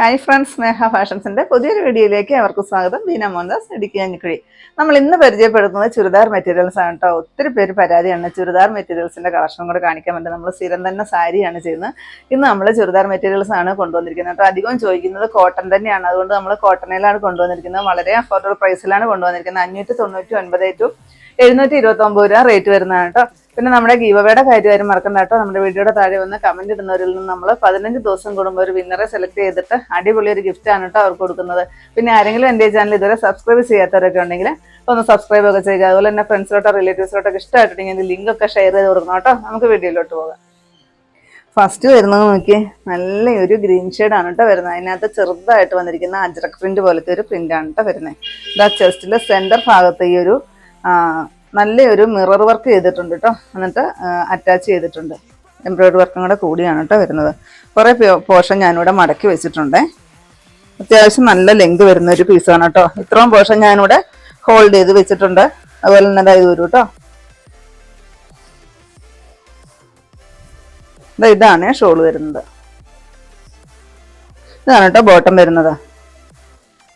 Hi friends സ്നേഹ ഫാഷൻസിന്റെ പുതിയൊരു വീഡിയോയിലേക്ക് അവർക്ക് സ്വാഗതം. ദീന മോഹൻദാസ് ഇടുക്കി അഞ്ഞിക്കുഴി. നമ്മൾ ഇന്ന് പരിചയപ്പെടുത്തുന്നത് ചുരിദാർ മെറ്റീരിയൽസ് ആണ് കേട്ടോ ഒത്തിരി പേര് പരാതിയാണ്. ചുരിദാർ മെറ്റീരിയൽസിന്റെ കളക്ഷനും കൂടെ കാണിക്കാൻ വേണ്ടി നമ്മൾ സ്ഥിരം തന്നെ സാരിയാണ് ചെയ്യുന്നത്. ഇന്ന് നമ്മൾ ചുരിദാർ മെറ്റീരിയൽസ് ആണ് കൊണ്ടുവന്നിരിക്കുന്നത്. കേട്ടോ അധികം ചോദിക്കുന്നത് കോട്ടൺ തന്നെയാണ്. അതുകൊണ്ട് നമ്മൾ കോട്ടണിലാണ് കൊണ്ടുവന്നിരിക്കുന്നത്. വളരെ അഫോർഡബിൾ പ്രൈസിലാണ് കൊണ്ടുവന്നിരിക്കുന്നത്. അഞ്ഞൂറ്റി തൊണ്ണൂറ്റി ഒൻപത് ടു എഴുന്നൂറ്റി ഇരുപത്തി ഒമ്പത് രൂപ റേറ്റ് വരുന്നതാണ് കേട്ടോ പിന്നെ നമ്മുടെ ഗീവവയുടെ കാര്യം മറക്കണ്ട കേട്ടോ നമ്മുടെ വീഡിയോയുടെ താഴെ വന്ന് കമന്റ് ഇടുന്നവരിൽ നിന്ന് നമ്മൾ പതിനഞ്ച് ദിവസം കൂടുമ്പോൾ ഒരു വിന്നറെ സെലക്ട് ചെയ്തിട്ട് അടിപൊളി ഒരു ഗിഫ്റ്റ് ആണ് കേട്ടോ അവർക്ക് കൊടുക്കുന്നത്. പിന്നെ ആരെങ്കിലും എന്റെ ചാനൽ ഇതുവരെ സബ്സ്ക്രൈബ് ചെയ്യാത്തവരൊക്കെ ഉണ്ടെങ്കിൽ ഒന്ന് സബ്സ്ക്രൈബ് ഒക്കെ ചെയ്യുക. അതുപോലെ തന്നെ ഫ്രണ്ട്സിലോട്ടോ റിലേറ്റീവ്സിലോട്ടൊക്കെ ഇഷ്ടമായിട്ടുണ്ടെങ്കിൽ ലിങ്ക് ഒക്കെ ഷെയർ ചെയ്ത് കൊടുക്കണം കേട്ടോ നമുക്ക് വീഡിയോയിലോട്ട് പോകാം. ഫസ്റ്റ് വരുന്നത് നോക്കി നല്ല ഒരു ഗ്രീൻ ആണ് കേട്ടോ വരുന്നത്. അതിനകത്ത് ചെറുതായിട്ട് വന്നിരിക്കുന്ന അജ്രക് പ്രിന്റ് പോലത്തെ ഒരു പ്രിന്റ് ആണ് കേട്ടോ വരുന്നത്. ഇതാ ചെസ്റ്റിലെ സെന്റർ ഭാഗത്ത് ഈ ഒരു നല്ലൊരു മിറർ വർക്ക് ചെയ്തിട്ടുണ്ട് കേട്ടോ എന്നിട്ട് അറ്റാച്ച് ചെയ്തിട്ടുണ്ട്. എംബ്രോയിഡറി വർക്കും കൂടെ കൂടിയാണ് കേട്ടോ വരുന്നത്. കുറേ പോർഷൻ ഞാനിവിടെ മടക്കി വെച്ചിട്ടുണ്ട്. അത്യാവശ്യം നല്ല ലെങ്ത് വരുന്ന ഒരു പീസാണ് കേട്ടോ ഇത്രയും പോർഷൻ ഞാനിവിടെ ഹോൾഡ് ചെയ്ത് വെച്ചിട്ടുണ്ട്. അതുപോലെ തന്നെ ഇതാ വരും കേട്ടോ ഇതാണ് ഷോൾ വരുന്നത്. ഇതാണ് കേട്ടോ ബോട്ടം വരുന്നത്.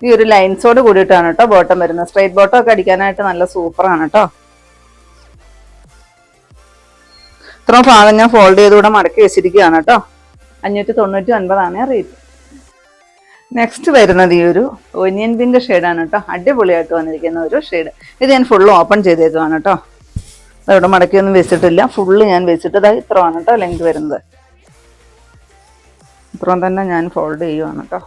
ഈ ഒരു ലൈൻസോട് കൂടിയിട്ടാണ് കേട്ടോ ബോട്ടം വരുന്നത്. സ്ട്രെയിറ്റ് ബോട്ടം ഒക്കെ അടിക്കാനായിട്ട് നല്ല സൂപ്പറാണ് കേട്ടോ ഇത്രയും ഭാഗം ഞാൻ ഫോൾഡ് ചെയ്തുകൂടെ മടക്കി വെച്ചിരിക്കുകയാണ് കേട്ടോ. അഞ്ഞൂറ്റി തൊണ്ണൂറ്റി ഒൻപതാണ് റേറ്റ് നെക്സ്റ്റ് വരുന്നത് ഈ ഒരു ഒനിയൻ പിങ്ക് ഷെയ്ഡാണ് കേട്ടോ. അടിപൊളിയായിട്ട് വന്നിരിക്കുന്ന ഒരു ഷെയ്ഡ് ഇത് ഞാൻ ഫുള്ള് ഓപ്പൺ ചെയ്തേക്കുവാണ് കേട്ടോ. അതവിടെ മടക്കിയൊന്നും വെച്ചിട്ടില്ല. ഫുള്ള് ഞാൻ വെച്ചിട്ട് ഇതാ ഇത്രയാണ് കേട്ടോ ലെങ്ത് വരുന്നത്. ഇത്രയും തന്നെ ഞാൻ ഫോൾഡ് ചെയ്യുവാണ് കേട്ടോ.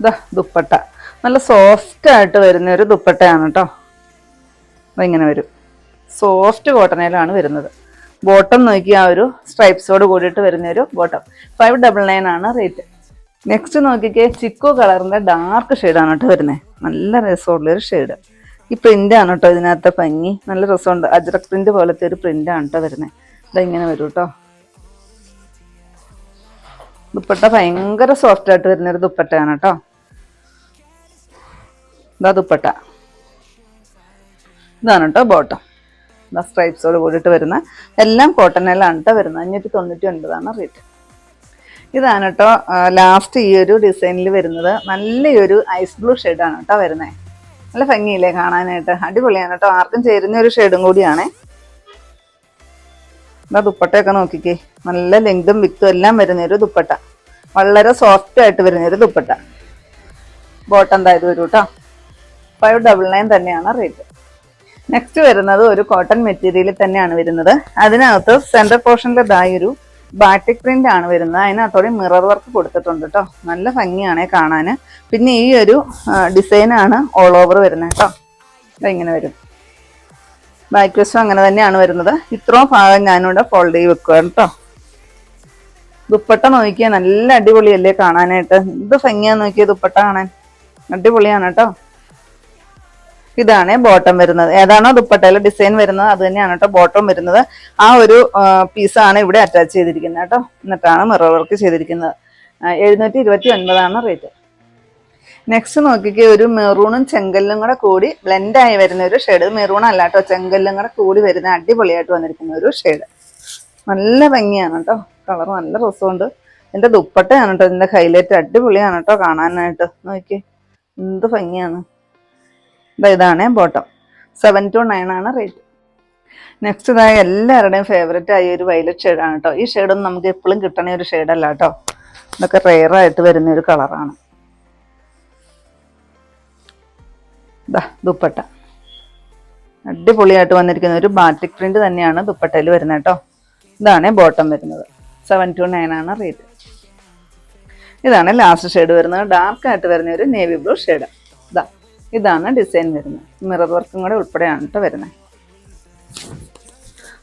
ഇതാ ദുപ്പട്ട. നല്ല സോഫ്റ്റ് ആയിട്ട് വരുന്ന ഒരു ദുപ്പട്ടയാണ് കേട്ടോ. അതിങ്ങനെ വരും. സോഫ്റ്റ് കോട്ടണിലാണ് വരുന്നത്. ബോട്ടം നോക്കി ആ ഒരു സ്ട്രൈപ്സോട് കൂടിയിട്ട് വരുന്ന ഒരു ബോട്ടം. ഫൈവ് ഡബിൾ നയൻ ആണ് റേറ്റ്. നെക്സ്റ്റ് നോക്കിക്കേ ചിക്കോ കളറിന്റെ ഡാർക്ക് ഷെയ്ഡാണ് കേട്ടോ വരുന്നത് നല്ല രസമുള്ളൊരു ഷെയ്ഡ്. ഈ പ്രിന്റ് ആണ് കേട്ടോ ഇതിനകത്തെ ഭംഗി. നല്ല രസമുണ്ട്. അജ്രക് പ്രിന്റ് പോലത്തെ ഒരു പ്രിന്റാണ് കേട്ടോ വരുന്നത് ഇതാ ഇങ്ങനെ വരും കേട്ടോ. ദുപ്പട്ട ഭയങ്കര സോഫ്റ്റായിട്ട് വരുന്ന ഒരു ദുപ്പട്ടയാണ് കേട്ടോ. ഇതാ ദുപ്പട്ട. ഇതാണ് കേട്ടോ ബോട്ടം. സ്ട്രൈപ്സോട് കൂടിയിട്ട് വരുന്ന എല്ലാം കോട്ടണിലാണ് കേട്ടോ വരുന്നത്. അഞ്ഞൂറ്റി തൊണ്ണൂറ്റി ഒൻപതാണ് റേറ്റ് ഇതാണ് കേട്ടോ ലാസ്റ്റ് ഈ ഒരു ഡിസൈനിൽ വരുന്നത്. നല്ലൊരു ഐസ് ബ്ലൂ ഷെയ്ഡാണ് കേട്ടോ വരുന്നത് നല്ല ഭംഗിയില്ലേ കാണാനായിട്ട്. അടിപൊളിയാണ് കേട്ടോ ആർക്കും ചേരുന്ന ഒരു ഷെയ്ഡും കൂടിയാണ്. ഇതാ ദുപ്പട്ടയൊക്കെ നോക്കിക്കേ. നല്ല ലെങ്തും വിത്തും എല്ലാം വരുന്ന ഒരു ദുപ്പട്ട. വളരെ സോഫ്റ്റ് ആയിട്ട് വരുന്ന ഒരു ദുപ്പട്ട. ബോട്ടം എന്തായത് വരും കേട്ടോ ഫൈവ് ഡബിൾ നയൻ തന്നെയാണ് റേറ്റ് നെക്സ്റ്റ് വരുന്നത് ഒരു കോട്ടൺ മെറ്റീരിയലിൽ തന്നെയാണ് വരുന്നത്. അതിനകത്ത് സെന്റർ പോർഷനിൽ ഇതായ ഒരു ബാറ്റിക് പ്രിന്റ് ആണ് വരുന്നത്. അതിനകത്തോടെ മിറർ വർക്ക് കൊടുത്തിട്ടുണ്ട് കേട്ടോ നല്ല ഭംഗിയാണേ കാണാന്. പിന്നെ ഈ ഒരു ഡിസൈനാണ് ഓൾ ഓവർ വരുന്നത് കേട്ടോ ഇങ്ങനെ വരും. ബാക്ക് വശം അങ്ങനെ തന്നെയാണ് വരുന്നത്. ഇത്രയും ഭാഗം ഞാനിവിടെ ഫോൾഡ് ചെയ്ത് വെക്കുക കേട്ടോ ദുപ്പട്ട നോക്കിയാൽ നല്ല അടിപൊളിയല്ലേ കാണാനായിട്ട്. എന്ത് ഭംഗിയാന്ന് നോക്കിയ ദുപ്പട്ട കാണാൻ. അടിപൊളിയാണ് കേട്ടോ ഇതാണ് ബോട്ടം വരുന്നത്. ഏതാണോ ദുപ്പട്ടയിൽ ഡിസൈൻ വരുന്നത് അത് തന്നെയാണ് കേട്ടോ ബോട്ടം വരുന്നത്. ആ ഒരു പീസാണ് ഇവിടെ അറ്റാച്ച് ചെയ്തിരിക്കുന്നത് കേട്ടോ എന്നിട്ടാണ് മിറർ വർക്ക് ചെയ്തിരിക്കുന്നത്. എഴുന്നൂറ്റി ഇരുപത്തി ഒൻപതാണ് റേറ്റ് നെക്സ്റ്റ് നോക്കിക്കേ ഒരു മെറൂണും ചെങ്കല്ലും കൂടെ കൂടി ബ്ലെൻഡായി വരുന്ന ഒരു ഷെയ്ഡ് മെറൂൺ അല്ല കേട്ടോ ചെങ്കല്ലും കൂടെ കൂടി വരുന്ന അടിപൊളിയായിട്ട് വന്നിരിക്കുന്ന ഒരു ഷെയ്ഡ് നല്ല ഭംഗിയാണ് കേട്ടോ കളർ നല്ല രസമുണ്ട്. എന്റെ ദുപ്പട്ടയാണ് കേട്ടോ ഇതിന്റെ ഹൈലൈറ്റ് അടിപൊളിയാണ് കേട്ടോ കാണാനായിട്ട്. നോക്കിയേ എന്ത് ഭംഗിയാണ്. ഇതാണ് ബോട്ടം സെവൻ ടു നയൻ ആണ് റേറ്റ് നെക്സ്റ്റ് ഇതായ എല്ലാവരുടെയും ഫേവററ്റ് ആയ ഒരു വയലറ്റ് ഷെയ്ഡാണ് കേട്ടോ ഈ ഷെയ്ഡൊന്നും നമുക്ക് എപ്പോഴും കിട്ടണ ഒരു ഷെയ്ഡല്ല കേട്ടോ ഇതൊക്കെ റെയർ ആയിട്ട് വരുന്ന ഒരു കളറാണ് ഇതാ ദുപ്പട്ട. അടിപൊളിയായിട്ട് വന്നിരിക്കുന്ന ഒരു ബാറ്റിക് പ്രിന്റ് തന്നെയാണ് ദുപ്പട്ടയിൽ വരുന്നത് കേട്ടോ ഇതാണ് ബോട്ടം വരുന്നത്. സെവൻ ടു നയൻ ആണ് റേറ്റ് ഇതാണ് ലാസ്റ്റ് ഷെയ്ഡ് വരുന്നത്. ഡാർക്ക് ആയിട്ട് വരുന്ന ഒരു നേവി ബ്ലൂ ഷെയ്ഡ് ഇതാ ഇതാണ് ഡിസൈൻ വരുന്നത്. മിറർ വർക്കും കൂടെ ഉൾപ്പെടെയാണ് കേട്ടോ വരുന്നത്.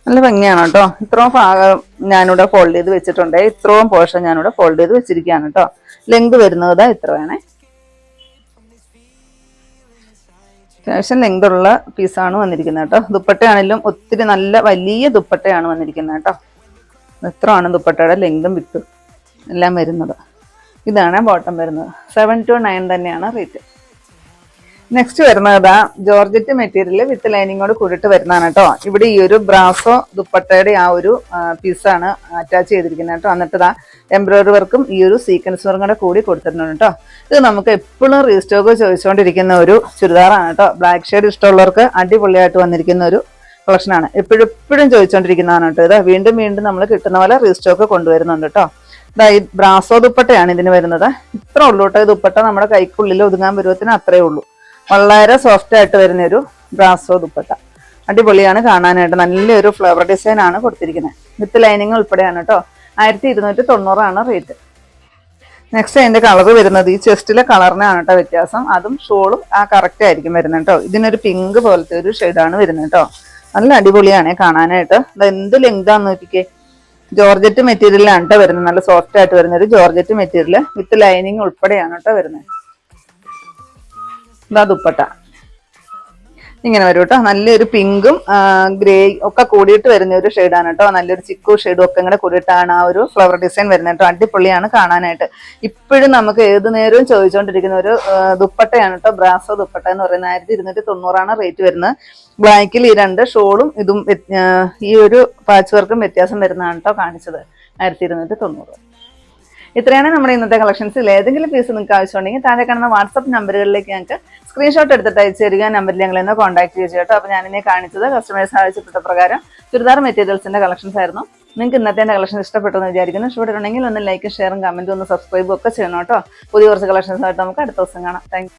നല്ല ഭംഗിയാണ് കേട്ടോ ഇത്രയും ഭാഗം ഞാനിവിടെ ഫോൾഡ് ചെയ്ത് വെച്ചിട്ടുണ്ട്. ഇത്രയും പോർഷൻ ഞാനിവിടെ ഫോൾഡ് ചെയ്ത് വെച്ചിരിക്കുകയാണ് കേട്ടോ ലെങ്ത് വരുന്നത് ഇതാ ഇത്ര വേണേ. അത്യാവശ്യം ലെങ്ത് ഉള്ള പീസാണ് വന്നിരിക്കുന്നത് കേട്ടോ ദുപ്പട്ടയാണെങ്കിലും ഒത്തിരി നല്ല വലിയ ദുപ്പട്ടയാണ് വന്നിരിക്കുന്നത് കേട്ടോ ഇത്രയാണ് ദുപ്പട്ടയുടെ ലെങ്തും വിത്തും എല്ലാം വരുന്നത്. ഇതാണ് ബോട്ടം വരുന്നത്. സെവൻ ടു നയൻ തന്നെയാണ് റേറ്റ് നെക്സ്റ്റ് വരുന്നത് ഇതാ ജോർജറ്റ് മെറ്റീരിയൽ വിത്ത് ലൈനിങ്ങോട് കൂടിയിട്ട് വരുന്നതാണ് കേട്ടോ. ഇവിടെ ഈ ഒരു ബ്രാസോ ദുപ്പട്ടയുടെ ആ ഒരു പീസാണ് അറ്റാച്ച് ചെയ്തിരിക്കുന്നത് കേട്ടോ. എന്നിട്ട് ഇതാ എംബ്രോയിഡറി വർക്കും ഈ ഒരു സീക്വൻസ് വർക്കും കൂടെ കൂടി കൊടുത്തിട്ടുണ്ട് കേട്ടോ. ഇത് നമുക്ക് എപ്പോഴും റീസ്റ്റോക്ക് ചോദിച്ചുകൊണ്ടിരിക്കുന്ന ഒരു ചുരിദാറാണ് കേട്ടോ. ബ്ലാക്ക് ഷെയ്ഡ് ഇഷ്ടമുള്ളവർക്ക് അടിപൊളിയായിട്ട് വന്നിരിക്കുന്ന ഒരു കളക്ഷനാണ് എപ്പോഴും എപ്പോഴും ചോദിച്ചുകൊണ്ടിരിക്കുന്നതാണ് കേട്ടോ ഇത്. വീണ്ടും വീണ്ടും നമ്മൾ കിട്ടുന്ന പോലെ റീസ്റ്റോക്ക് കൊണ്ടുവരുന്നുണ്ട് കേട്ടോ. ഇതാ ഈ ബ്രാസോ ദുപ്പട്ടയാണ് ഇതിന് വരുന്നത്. ഇത്ര ഉള്ളൂ കേട്ടോ. ഈ ദുപ്പട്ട നമ്മുടെ കൈക്കുള്ളിൽ ഒതുങ്ങാൻ പരുവത്തിന് അത്രേ ഉള്ളൂ. വളരെ സോഫ്റ്റ് ആയിട്ട് വരുന്ന ഒരു ബ്രാസോ ദുപ്പട്ട. അടിപൊളിയാണ് കാണാനായിട്ട്. നല്ലൊരു ഫ്ലവർ ഡിസൈൻ ആണ് കൊടുത്തിരിക്കുന്നത്. വിത്ത് ലൈനിങ് ഉൾപ്പെടെയാണ് കേട്ടോ ആയിരത്തി ഇരുന്നൂറ്റി തൊണ്ണൂറാണ് റേറ്റ് നെക്സ്റ്റ് അതിന്റെ കളർ വരുന്നത് ഈ ചെസ്റ്റിലെ കളറിനാണ് കേട്ടോ വ്യത്യാസം. അതും ഷോളും ആ കറക്റ്റ് ആയിരിക്കും വരുന്നത് കേട്ടോ ഇതിനൊരു പിങ്ക് പോലത്തെ ഒരു ഷെയ്ഡാണ് വരുന്നത് കേട്ടോ നല്ല അടിപൊളിയാണ് കാണാനായിട്ട്. അത് എന്ത് ലെങ്താന്ന് നോക്കിക്കേ. ജോർജറ്റ് മെറ്റീരിയലാണ് കേട്ടോ വരുന്നത്. നല്ല സോഫ്റ്റ് ആയിട്ട് വരുന്ന ഒരു ജോർജറ്റ് മെറ്റീരിയൽ വിത്ത് ലൈനിങ് ഉൾപ്പെടെയാണ് കേട്ടോ വരുന്നത്. ഇതാ ദുപ്പട്ട. ഇങ്ങനെ വരും കേട്ടോ നല്ലൊരു പിങ്കും ഗ്രേ ഒക്കെ കൂടിയിട്ട് വരുന്ന ഒരു ഷെയ്ഡാണ് കേട്ടോ നല്ലൊരു ചിക്കു ഷെയ്ഡും ഒക്കെ കൂടെ കൂടിയിട്ടാണ് ആ ഒരു ഫ്ലവർ ഡിസൈൻ വരുന്നത് കേട്ടോ അടിപൊളിയാണ് കാണാനായിട്ട്. ഇപ്പോഴും നമുക്ക് ഏത് നേരവും ചോദിച്ചുകൊണ്ടിരിക്കുന്ന ഒരു ദുപ്പട്ടയാണ് കേട്ടോ ബ്രാസോ ദുപ്പട്ട എന്ന് പറയുന്നത് ആയിരത്തി ഇരുന്നൂറ്റി തൊണ്ണൂറാണ് റേറ്റ് വരുന്നത്. ബ്ലാക്കിൽ ഈ രണ്ട് ഷോളും ഇതും ഈ ഒരു പാച്ച് വർക്കും വ്യത്യാസം വരുന്നതാണ് കേട്ടോ കാണിച്ചത്. ആയിരത്തി ഇരുന്നൂറ്റി തൊണ്ണൂറ് ഇത്രയാണ് നമ്മുടെ ഇന്നത്തെ കളക്ഷൻസിൽ ഏതെങ്കിലും പീസ് നിങ്ങൾക്ക് ആവശ്യമുണ്ടെങ്കിൽ താഴെ കാണുന്ന വാട്സപ്പ് നമ്പറുകളിലേക്ക് ഞങ്ങൾക്ക് സ്ക്രീൻഷോട്ട് എടുത്തിട്ട് അയച്ചു തരിക. നമ്പറിൽ ഞങ്ങൾ ഇന്ന് കോൺടാക്ട് ചെയ്യുക കേട്ടോ. അപ്പോൾ ഞാനിനെ കാണിച്ചത് കസ്റ്റമേഴ്സ് ആവശ്യപ്പെട്ട പ്രകാരം ചുരിദാർ മെറ്റീരിയൽസിന്റെ കളക്ഷൻസ് ആയിരുന്നു. നിങ്ങൾക്ക് ഇന്നത്തെ എന്റെ കളക്ഷൻ ഇഷ്ടപ്പെട്ടു എന്ന് വിചാരിക്കുന്നു. ഇഷ്ടപ്പെട്ടിട്ടുണ്ടെങ്കിൽ ഒന്ന് ലൈക്കും ഷെയറും കമന്റും ഒന്ന് സബ്സ്ക്രൈബും ഒക്കെ ചെയ്യണം കേട്ടോ. പുതിയ കുറച്ച് കളക്ഷൻസ് ആയിട്ട് നമുക്ക് അടുത്ത ദിവസം കാണാം. താങ്ക്